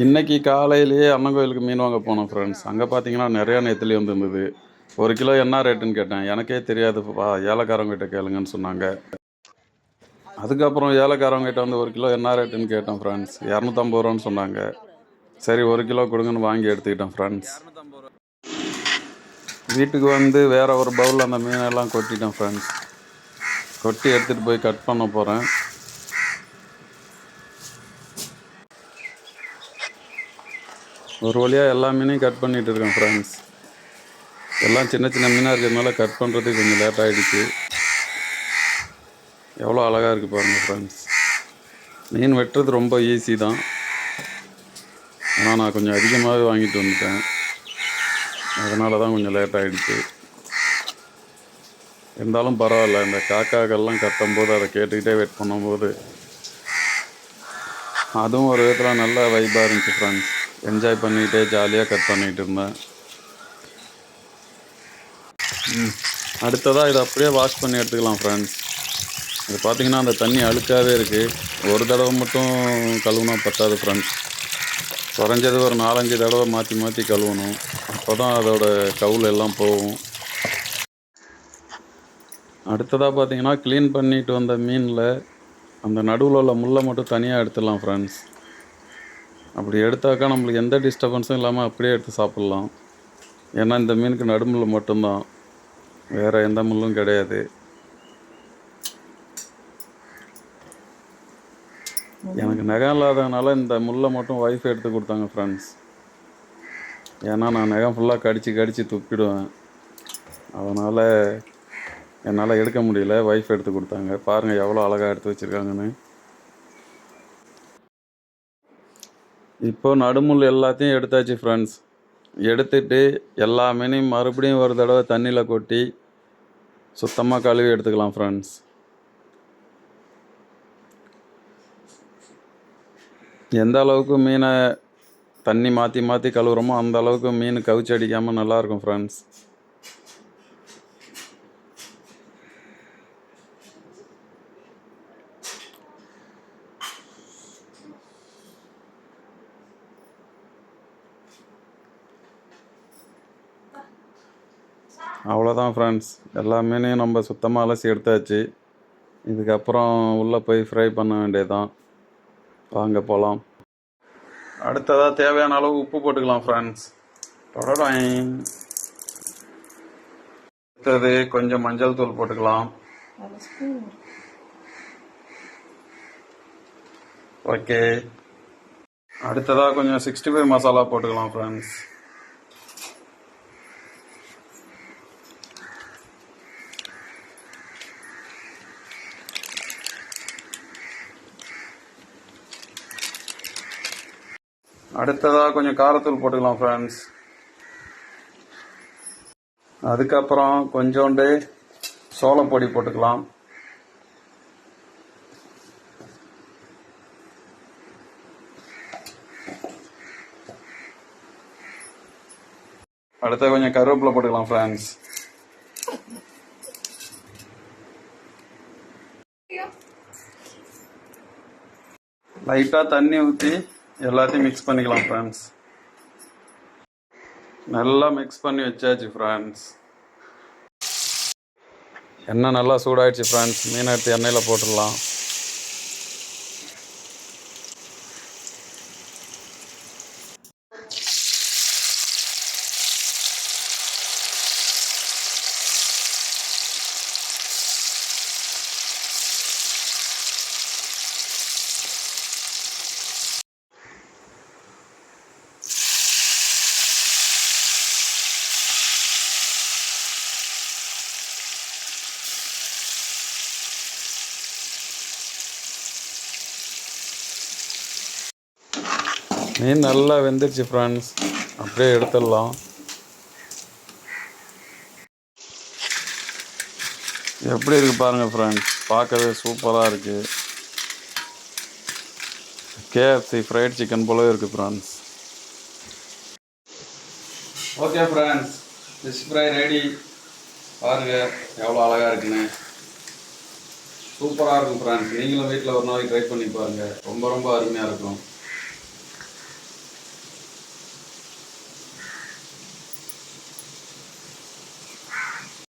இன்னைக்கு காலையிலேயே அம்மன் கோயிலுக்கு மீன் வாங்க போனோம் ஃப்ரெண்ட்ஸ் அங்கே பார்த்தீங்கன்னா நிறையா நெத்திலி வந்துருந்தது. ஒரு கிலோ என்ன ரேட்டுன்னு கேட்டேன். எனக்கே தெரியாதுப்பா ஏலக்காரங்கிட்ட கேளுங்கன்னு சொன்னாங்க. அதுக்கப்புறம் ஏலக்காரங்கிட்ட வந்து ஒரு கிலோ என்ன ரேட்டுன்னு கேட்டேன் ஃப்ரெண்ட்ஸ் இரநூத்தம்பது ரூபான்னு சொன்னாங்க. சரி ஒரு கிலோ கொடுங்கன்னு வாங்கி எடுத்துக்கிட்டேன் ஃப்ரெண்ட்ஸ் வீட்டுக்கு வந்து வேறு ஒரு பவுலில் அந்த மீனெல்லாம் கொட்டிட்டேன் ஃப்ரெண்ட்ஸ் கொட்டி எடுத்துகிட்டு போய் கட் பண்ண போகிறேன் ஒரு வழியாக எல்லா மீனையும் கட் பண்ணிட்டு இருக்கேன் ஃப்ரெண்ட்ஸ் எல்லாம் சின்ன சின்ன மீனாக இருக்கிறதுனால கட் பண்ணுறதுக்கு கொஞ்சம் லேட் ஆகிடுச்சு எவ்வளோ அழகாக இருக்குது பாருங்கள் ஃப்ரெண்ட்ஸ் மீன் வெட்டுறது ரொம்ப ஈஸி தான். ஆனால் நான் கொஞ்சம் அதிகமாகவே வாங்கிட்டு வந்துட்டேன். அதனால தான் கொஞ்சம் லேட் ஆகிடுச்சு இருந்தாலும் பரவாயில்ல இந்த காக்காக்கள்லாம் கத்தும்போது அதை கேட்டுக்கிட்டே வெயிட் பண்ணும்போது அதுவும் ஒரு விதத்தில் நல்ல வைப்பாக இருந்துச்சு ஃப்ரெண்ட்ஸ் என்ஜாய் பண்ணிக்கிட்டே ஜாலியாக கட் பண்ணிகிட்டு இருந்தேன். ம். அடுத்ததாக இதை அப்படியே வாஷ் பண்ணி எடுத்துக்கலாம் ஃப்ரெண்ட்ஸ் இது பார்த்திங்கன்னா அந்த தண்ணி அழுக்காகவே இருக்குது ஒரு தடவை மட்டும் கழுவுனா பத்தாது ஃப்ரெண்ட்ஸ் குறைஞ்சது ஒரு நாலஞ்சு தடவை மாற்றி மாற்றி கழுவணும். அப்போ தான் அதோட கவுல் எல்லாம் போகும். அடுத்ததாக பார்த்தீங்கன்னா க்ளீன் பண்ணிட்டு வந்த மீனில் அந்த நடுவில் உள்ள முள்ளை மட்டும் தனியாக எடுத்துடலாம் ஃப்ரெண்ட்ஸ் அப்படி எடுத்தாக்கா நம்மளுக்கு எந்த டிஸ்டர்பன்ஸும் இல்லாமல் அப்படியே எடுத்து சாப்பிட்லாம். ஏன்னா இந்த மீனுக்கு நடுமுள் மட்டும்தான். வேறு எந்த முள்ளும் கிடையாது. எனக்கு நகம் இல்லாததுனால இந்த முள்ளை மட்டும் ஒய்ஃப் எடுத்து கொடுத்தாங்க ஃப்ரெண்ட்ஸ் ஏன்னா நான் நகம் ஃபுல்லாக கடித்து கடித்து துப்பிடுவேன். அதனால் என்னால் எடுக்க முடியல. ஒய்ஃப் எடுத்து கொடுத்தாங்க. பாருங்கள் எவ்வளோ அழகாக எடுத்து வச்சுருக்காங்கன்னு. இப்போ நடுமுள் எல்லாத்தையும் எடுத்தாச்சு ஃப்ரெண்ட்ஸ் எடுத்துட்டு எல்லா மீனையும் மறுபடியும் ஒரு தடவை தண்ணியில் கொட்டி சுத்தமாக கழுவி எடுத்துக்கலாம் ஃப்ரெண்ட்ஸ் எந்த அளவுக்கு மீனை தண்ணி மாற்றி மாற்றி கழுவுறோமோ அந்த அளவுக்கு மீன் கவிச்சு அடிக்காமல் நல்லாயிருக்கும் ஃப்ரெண்ட்ஸ் அவ்வளோதான் ஃப்ரெண்ட்ஸ் எல்லா மீனையும் நம்ம சுத்தமாக அலசி எடுத்தாச்சு. இதுக்கப்புறம் உள்ளே போய் ஃப்ரை பண்ண வேண்டியதுதான். வாங்க போகலாம் அடுத்ததாக தேவையான அளவு உப்பு போட்டுக்கலாம் ஃப்ரெண்ட்ஸ் அடுத்தது கொஞ்சம் மஞ்சள் தூள் போட்டுக்கலாம். ஓகே அடுத்ததாக கொஞ்சம் சிக்ஸ்டி ஃபைவ் மசாலா போட்டுக்கலாம் ஃப்ரெண்ட்ஸ் அடுத்ததாக கொஞ்சம் காரத்தூள் போட்டுக்கலாம் ஃப்ரெண்ட்ஸ் அதுக்கப்புறம் கொஞ்சோண்டு சோளப்பொடி போட்டுக்கலாம். அடுத்து கொஞ்சம் கருவேப்பிலை போட்டுக்கலாம் ஃப்ரெண்ட்ஸ் லைட்டாக தண்ணி ஊற்றி எல்லாத்தையும் மிக்ஸ் பண்ணிக்கலாம் ஃப்ரெண்ட்ஸ் நல்லா மிக்ஸ் பண்ணி வச்சாச்சு ஃப்ரெண்ட்ஸ் எண்ணெய் நல்லா சூடாயிடுச்சு ஃப்ரெண்ட்ஸ் மீன் எடுத்து எண்ணெயில் போட்டுடலாம். மீன் நல்லா வெந்துருச்சு ஃப்ரெண்ட்ஸ் அப்படியே எடுத்துடலாம். எப்படி இருக்கு பாருங்க ஃப்ரெண்ட்ஸ் பார்க்கவே சூப்பராக இருக்கு. கேஎஃப்சி ஃப்ரைட் சிக்கன் போலவே இருக்கு friends okay friends fish fry ready பாருங்க எவ்வளோ அழகாக இருக்குன்னு. சூப்பராக இருக்கும் ஃப்ரெண்ட்ஸ் நீங்களும் வீட்டில் ஒரு நாளைக்கு ட்ரை பண்ணி பாருங்கள் ரொம்ப ரொம்ப அருமையாக இருக்கும்.